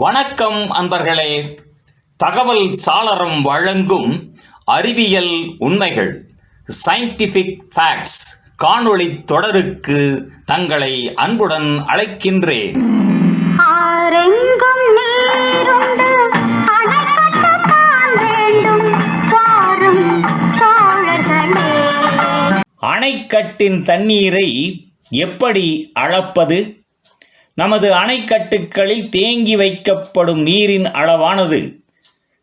வணக்கம் அன்பர்களே. தகவல் சாளரம் வழங்கும் அறிவியல் உண்மைகள் சயின்டிஃபிக் ஃபேக்ட்ஸ் காணொளி தொடருக்கு தங்களை அன்புடன் அழைக்கின்றேன். அணைக்கட்டின் தண்ணீரை எப்படி அளப்பது? நமது அணைக்கட்டுகளில் தேங்கி வைக்கப்படும் நீரின் அளவானது.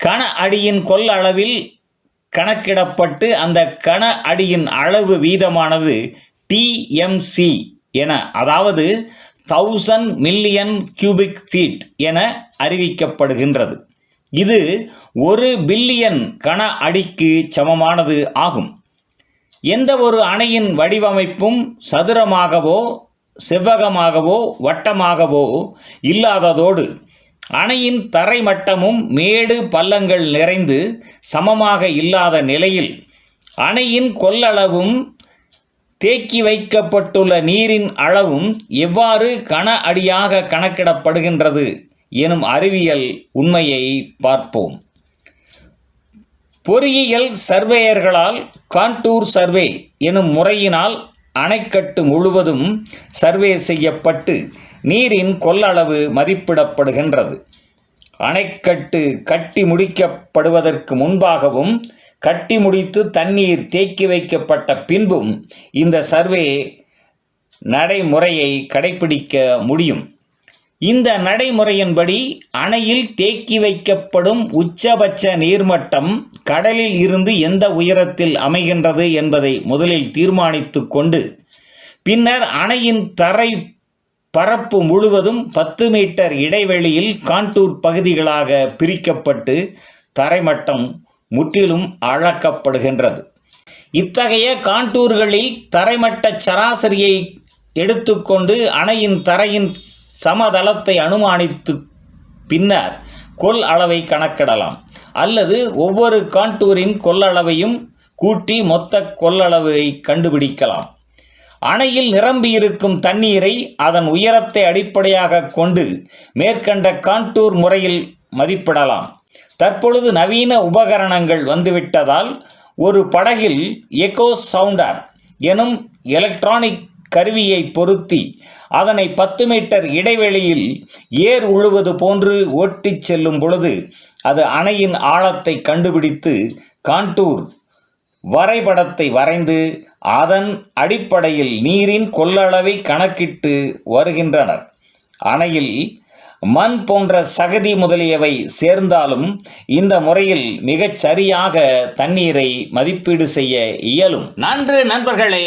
கன அடியின் கொள்ளளவில் கணக்கிடப்பட்டு அந்த கன அடியின் அளவு வீதமானது டிஎம்சி என அதாவது தௌசண்ட் மில்லியன் கியூபிக் ஃபீட் என அறிவிக்கப்படுகின்றது. இது ஒரு பில்லியன் கன அடிக்கு சமமானது ஆகும். எந்த ஒரு அணையின் வடிவமைப்பும் சதுரமாகவோ செவ்வகமாகவோ வட்டமாகவோ இல்லாததோடு அணையின் தரைமட்டமும் மேடு பள்ளங்கள் நிறைந்து சமமாக இல்லாத நிலையில் அணையின் கொள்ளளவும் தேக்கி வைக்கப்பட்டுள்ள நீரின் அளவும் எவ்வாறு கன அடியாக கணக்கிடப்படுகின்றது எனும் அறிவியல் உண்மையை பார்ப்போம். பொறியியல் சர்வேயர்களால் கான்டூர் சர்வே எனும் முறையினால் அணைக்கட்டு முழுவதும் சர்வே செய்யப்பட்டு நீரின் கொள்ளளவு மதிப்பிடப்படுகின்றது. அணைக்கட்டு கட்டி முடிக்கப்படுவதற்கு முன்பாகவும் கட்டி முடித்து தண்ணீர் தேக்கி வைக்கப்பட்ட பின்பும் இந்த சர்வே நடைமுறையை கடைபிடிக்க முடியும். இந்த நடைமுறையின்படி அணையில் தேக்கி வைக்கப்படும் உச்சபட்ச நீர்மட்டம் கடலில் இருந்து எந்த உயரத்தில் அமைகின்றது என்பதை முதலில் தீர்மானித்து கொண்டு பின்னர் அணையின் தரை பரப்பு முழுவதும் பத்து மீட்டர் இடைவெளியில் கான்டூர் பகுதிகளாக பிரிக்கப்பட்டு தரைமட்டம் முற்றிலும் அளக்கப்படுகின்றது இத்தகைய கான்டூர்களில் தரைமட்ட சராசரியை எடுத்துக்கொண்டு அணையின் தரையின் சமதளத்தை அனுமானித்து பின்னர் கொள் அளவை கணக்கிடலாம். அல்லது ஒவ்வொரு கான்டூரின் கொள்ளளவையும் கூட்டி மொத்த கொள்ளளவை கண்டுபிடிக்கலாம். அணையில் நிரம்பியிருக்கும் தண்ணீரை அதன் உயரத்தை அடிப்படையாக கொண்டு மேற்கண்ட கான்டூர் முறையில் மதிப்பிடலாம். தற்பொழுது நவீன உபகரணங்கள் வந்துவிட்டதால் ஒரு படகில் எக்கோ சவுண்டர் எனும் எலக்ட்ரானிக் கருவியை பொருத்தி அதனை பத்து மீட்டர் இடைவெளியில் ஏர் உழுவது போன்று ஓட்டிச் செல்லும் பொழுது அது அணையின் ஆழத்தை கண்டுபிடித்து காண்டூர் வரைபடத்தை வரைந்து அதன் அடிப்படையில் நீரின் கொள்ளளவை கணக்கிட்டு வருகின்றனர். அணையில் மண் போன்ற சகதி முதலியவை சேர்ந்தாலும் இந்த முறையில் மிகச் சரியாக தண்ணீரை மதிப்பீடு செய்ய இயலும். நன்று நண்பர்களே.